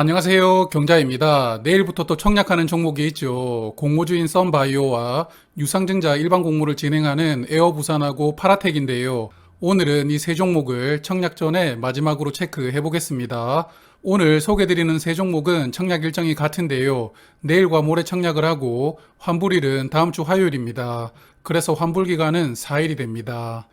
안녕하세요. 경자입니다. 내일부터 또 청약하는 종목이 있죠. 공모주인 썬바이오와 유상증자 일반 공모를 진행하는 에어부산하고 파라텍인데요. 오늘은 이 세 종목을 청약 전에 마지막으로 체크해 보겠습니다. 오늘 소개드리는 세 종목은 청약 일정이 같은데요. 내일과 모레 청약을 하고 환불일은 다음 주 화요일입니다. 그래서 환불 기간은 4일이 됩니다.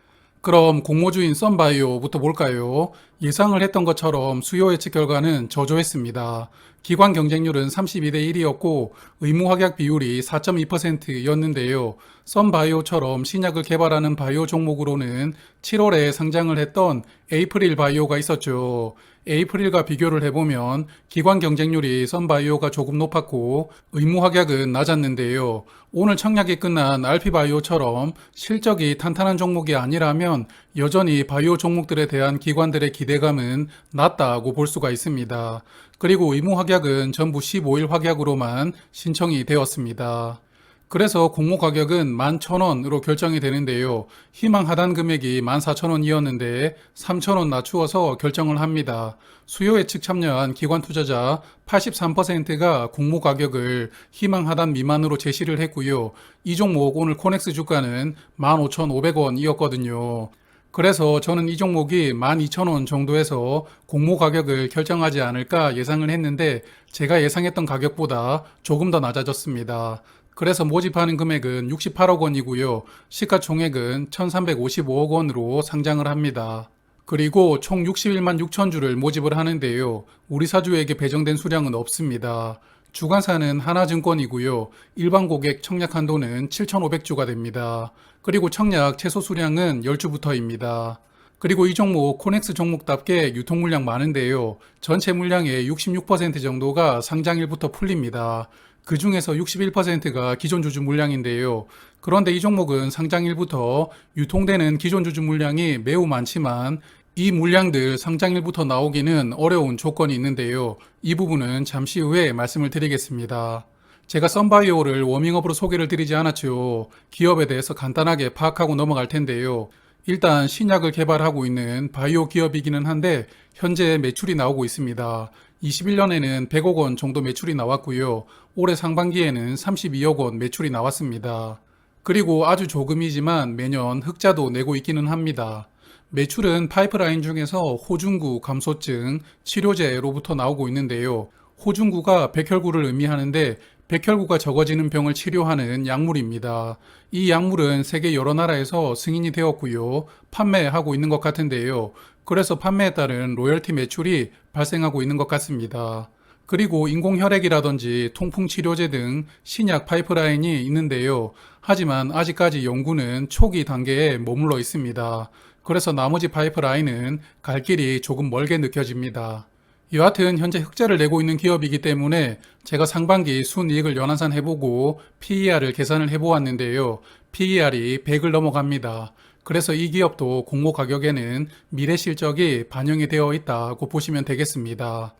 그럼 공모주인 썬바이오부터 볼까요? 예상을 했던 것처럼 수요 예측 결과는 저조했습니다. 기관 경쟁률은 32대 1이었고 의무 확약 비율이 4.2%였는데요. 썬바이오처럼 신약을 개발하는 바이오 종목으로는 7월에 상장을 했던 에이프릴 바이오가 있었죠. 에이프릴과 비교를 해보면 기관 경쟁률이 썬바이오가 조금 높았고 의무 확약은 낮았는데요. 오늘 청약이 끝난 알피바이오처럼 실적이 탄탄한 종목이 아니라면 여전히 바이오 종목들에 대한 기관들의 기대감은 낮다고 볼 수가 있습니다. 그리고 의무 확약은 전부 15일 확약으로만 신청이 되었습니다. 그래서 공모 가격은 11,000원으로 결정이 되는데요. 희망 하단 금액이 14,000원이었는데 3,000원 낮추어서 결정을 합니다. 수요 예측 참여한 기관 투자자 83%가 공모 가격을 희망 하단 미만으로 제시를 했고요. 이 종목 오늘 코넥스 주가는 15,500원이었거든요. 그래서 저는 이 종목이 12,000원 정도에서 공모 가격을 결정하지 않을까 예상을 했는데 제가 예상했던 가격보다 조금 더 낮아졌습니다. 그래서 모집하는 금액은 68억 원이고요. 시가총액은 1,355억 원으로 상장을 합니다. 그리고 총 61만 6천 주를 모집을 하는데요. 우리 사주에게 배정된 수량은 없습니다. 주관사는 하나증권이고요. 일반 고객 청약 한도는 7,500주가 됩니다. 그리고 청약 최소 수량은 10주부터입니다. 그리고 이 종목 코넥스 종목답게 유통 물량 많은데요. 전체 물량의 66% 정도가 상장일부터 풀립니다. 그 중에서 61%가 기존 주주 물량인데요. 그런데 이 종목은 상장일부터 유통되는 기존 주주 물량이 매우 많지만 이 물량들 상장일부터 나오기는 어려운 조건이 있는데요. 이 부분은 잠시 후에 말씀을 드리겠습니다. 제가 썬바이오를 워밍업으로 소개를 드리지 않았죠. 기업에 대해서 간단하게 파악하고 넘어갈 텐데요. 일단 신약을 개발하고 있는 바이오 기업이기는 한데 현재 매출이 나오고 있습니다. 21년에는 100억 원 정도 매출이 나왔고요. 올해 상반기에는 32억 원 매출이 나왔습니다. 그리고 아주 조금이지만 매년 흑자도 내고 있기는 합니다. 매출은 파이프라인 중에서 호중구, 감소증, 치료제로부터 나오고 있는데요. 호중구가 백혈구를 의미하는데 백혈구가 적어지는 병을 치료하는 약물입니다. 이 약물은 세계 여러 나라에서 승인이 되었고요. 판매하고 있는 것 같은데요. 그래서 판매에 따른 로열티 매출이 발생하고 있는 것 같습니다. 그리고 인공혈액이라든지 통풍 치료제 등 신약 파이프라인이 있는데요. 하지만 아직까지 연구는 초기 단계에 머물러 있습니다. 그래서 나머지 파이프라인은 갈 길이 조금 멀게 느껴집니다. 여하튼 현재 흑자를 내고 있는 기업이기 때문에 제가 상반기 순이익을 연한산 해보고 PER을 계산을 해보았는데요. PER이 100을 넘어갑니다. 그래서 이 기업도 공모 가격에는 미래 실적이 반영이 되어 있다고 보시면 되겠습니다.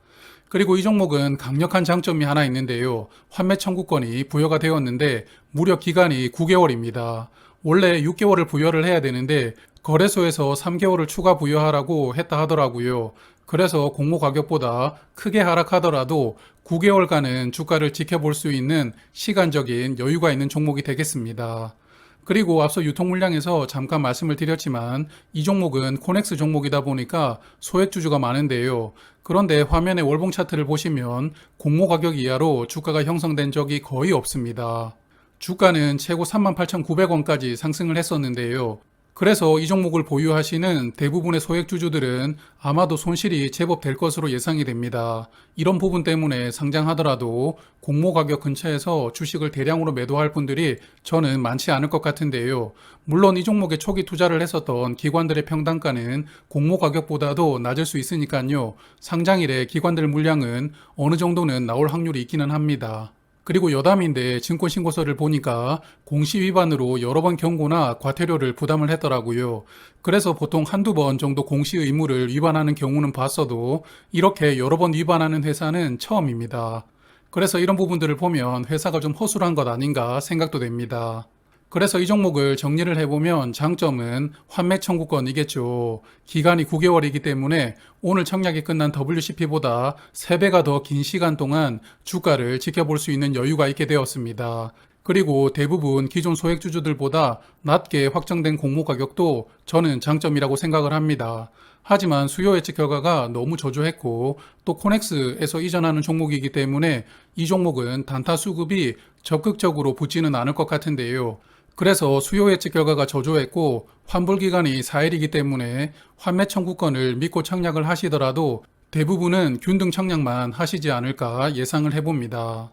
그리고 이 종목은 강력한 장점이 하나 있는데요. 환매 청구권이 부여가 되었는데 무려 기간이 9개월입니다. 원래 6개월을 부여를 해야 되는데 거래소에서 3개월을 추가 부여하라고 했다 하더라고요. 그래서 공모 가격보다 크게 하락하더라도 9개월간은 주가를 지켜볼 수 있는 시간적인 여유가 있는 종목이 되겠습니다. 그리고 앞서 유통 물량에서 잠깐 말씀을 드렸지만 이 종목은 코넥스 종목이다 보니까 소액 주주가 많은데요. 그런데 화면의 월봉 차트를 보시면 공모 가격 이하로 주가가 형성된 적이 거의 없습니다. 주가는 최고 38,900원까지 상승을 했었는데요. 그래서 이 종목을 보유하시는 대부분의 소액주주들은 아마도 손실이 제법 될 것으로 예상이 됩니다. 이런 부분 때문에 상장하더라도 공모 가격 근처에서 주식을 대량으로 매도할 분들이 저는 많지 않을 것 같은데요. 물론 이 종목에 초기 투자를 했었던 기관들의 평단가는 공모 가격보다도 낮을 수 있으니까요. 상장일에 기관들 물량은 어느 정도는 나올 확률이 있기는 합니다. 그리고 여담인데 증권신고서를 보니까 공시 위반으로 여러 번 경고나 과태료를 부담을 했더라고요. 그래서 보통 한두 번 정도 공시 의무를 위반하는 경우는 봤어도 이렇게 여러 번 위반하는 회사는 처음입니다. 그래서 이런 부분들을 보면 회사가 좀 허술한 것 아닌가 생각도 됩니다. 그래서 이 종목을 정리를 해보면 장점은 환매 청구권이겠죠. 기간이 9개월이기 때문에 오늘 청약이 끝난 WCP보다 3배가 더 긴 시간 동안 주가를 지켜볼 수 있는 여유가 있게 되었습니다. 그리고 대부분 기존 소액주주들보다 낮게 확정된 공모 가격도 저는 장점이라고 생각을 합니다. 하지만 수요 예측 결과가 너무 저조했고 또 코넥스에서 이전하는 종목이기 때문에 이 종목은 단타 수급이 적극적으로 붙지는 않을 것 같은데요. 그래서 수요 예측 결과가 저조했고 환불 기간이 4일이기 때문에 환매 청구권을 믿고 청약을 하시더라도 대부분은 균등 청약만 하시지 않을까 예상을 해봅니다.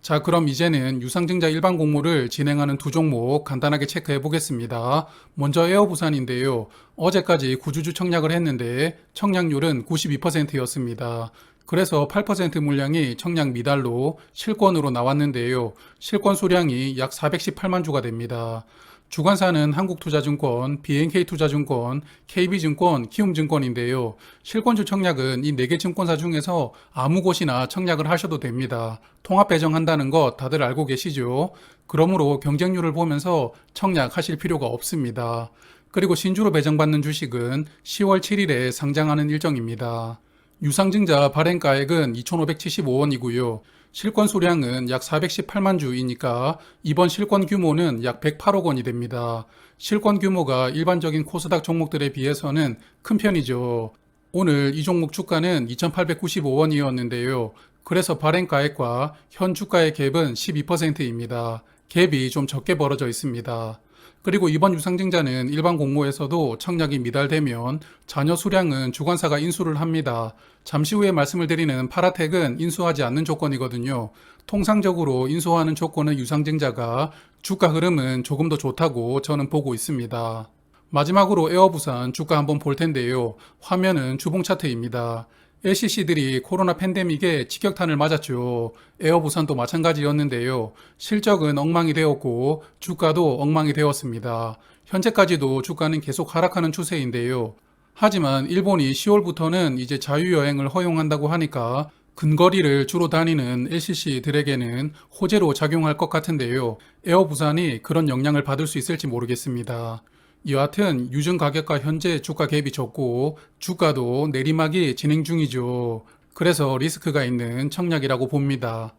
자, 그럼 이제는 유상증자 일반 공모를 진행하는 두 종목 간단하게 체크해 보겠습니다. 먼저 에어부산인데요. 어제까지 구주주 청약을 했는데 청약률은 92%였습니다. 그래서 8% 물량이 청약 미달로 실권으로 나왔는데요. 실권 수량이 약 418만 주가 됩니다. 주관사는 한국투자증권, BNK투자증권, KB증권, 키움증권인데요. 실권주 청약은 이 4개 증권사 중에서 아무 곳이나 청약을 하셔도 됩니다. 통합 배정한다는 것 다들 알고 계시죠? 그러므로 경쟁률을 보면서 청약하실 필요가 없습니다. 그리고 신주로 배정받는 주식은 10월 7일에 상장하는 일정입니다. 유상증자 발행가액은 2,575원이고요. 실권 수량은 약 418만 주이니까 이번 실권 규모는 약 108억 원이 됩니다. 실권 규모가 일반적인 코스닥 종목들에 비해서는 큰 편이죠. 오늘 이 종목 주가는 2,895원이었는데요. 그래서 발행가액과 현 주가의 갭은 12%입니다. 갭이 좀 적게 벌어져 있습니다. 그리고 이번 유상증자는 일반 공모에서도 청약이 미달되면 잔여 수량은 주관사가 인수를 합니다. 잠시 후에 말씀을 드리는 파라텍은 인수하지 않는 조건이거든요. 통상적으로 인수하는 조건은 유상증자가 주가 흐름은 조금 더 좋다고 저는 보고 있습니다. 마지막으로 에어부산 주가 한번 볼 텐데요. 화면은 주봉 차트입니다. LCC들이 코로나 팬데믹에 직격탄을 맞았죠. 에어부산도 마찬가지였는데요. 실적은 엉망이 되었고 주가도 엉망이 되었습니다. 현재까지도 주가는 계속 하락하는 추세인데요. 하지만 일본이 10월부터는 이제 자유여행을 허용한다고 하니까 근거리를 주로 다니는 LCC들에게는 호재로 작용할 것 같은데요. 에어부산이 그런 영향을 받을 수 있을지 모르겠습니다. 여하튼 유증 가격과 현재 주가 갭이 적고 주가도 내리막이 진행 중이죠. 그래서 리스크가 있는 청약이라고 봅니다.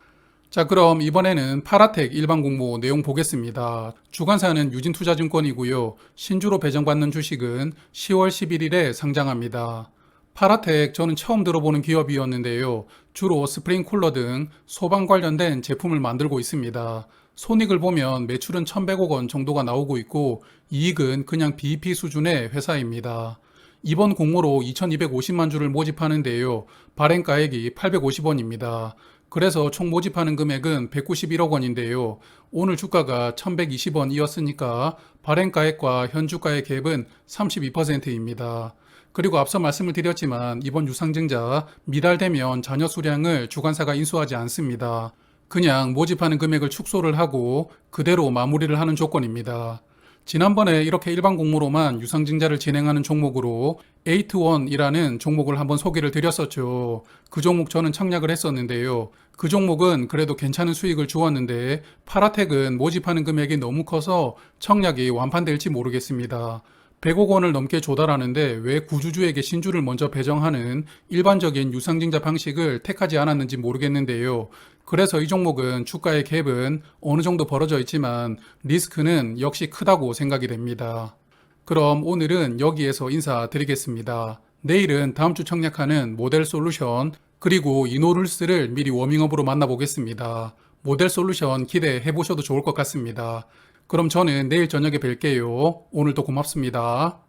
자, 그럼 이번에는 파라텍 일반 공모 내용 보겠습니다. 주관사는 유진투자증권이고요. 신주로 배정받는 주식은 10월 11일에 상장합니다. 파라텍 저는 처음 들어보는 기업이었는데요. 주로 스프링 쿨러 등 소방 관련된 제품을 만들고 있습니다. 손익을 보면 매출은 1,100억 원 정도가 나오고 있고 이익은 그냥 BEP 수준의 회사입니다. 이번 공모로 2,250만 주를 모집하는데요. 발행가액이 850원입니다. 그래서 총 모집하는 금액은 191억 원인데요. 오늘 주가가 1,120원이었으니까 발행가액과 현주가의 갭은 32%입니다. 그리고 앞서 말씀을 드렸지만 이번 유상증자 미달되면 잔여 수량을 주관사가 인수하지 않습니다. 그냥 모집하는 금액을 축소를 하고 그대로 마무리를 하는 조건입니다. 지난번에 이렇게 일반 공모로만 유상증자를 진행하는 종목으로 에이트원이라는 종목을 한번 소개를 드렸었죠. 그 종목 저는 청약을 했었는데요. 그 종목은 그래도 괜찮은 수익을 주었는데 파라텍은 모집하는 금액이 너무 커서 청약이 완판될지 모르겠습니다. 100억 원을 넘게 조달하는데 왜 구주주에게 신주를 먼저 배정하는 일반적인 유상증자 방식을 택하지 않았는지 모르겠는데요. 그래서 이 종목은 주가의 갭은 어느 정도 벌어져 있지만 리스크는 역시 크다고 생각이 됩니다. 그럼 오늘은 여기에서 인사드리겠습니다. 내일은 다음 주 청약하는 모델 솔루션 그리고 이노룰스를 미리 워밍업으로 만나보겠습니다. 모델 솔루션 기대해 보셔도 좋을 것 같습니다. 그럼 저는 내일 저녁에 뵐게요. 오늘도 고맙습니다.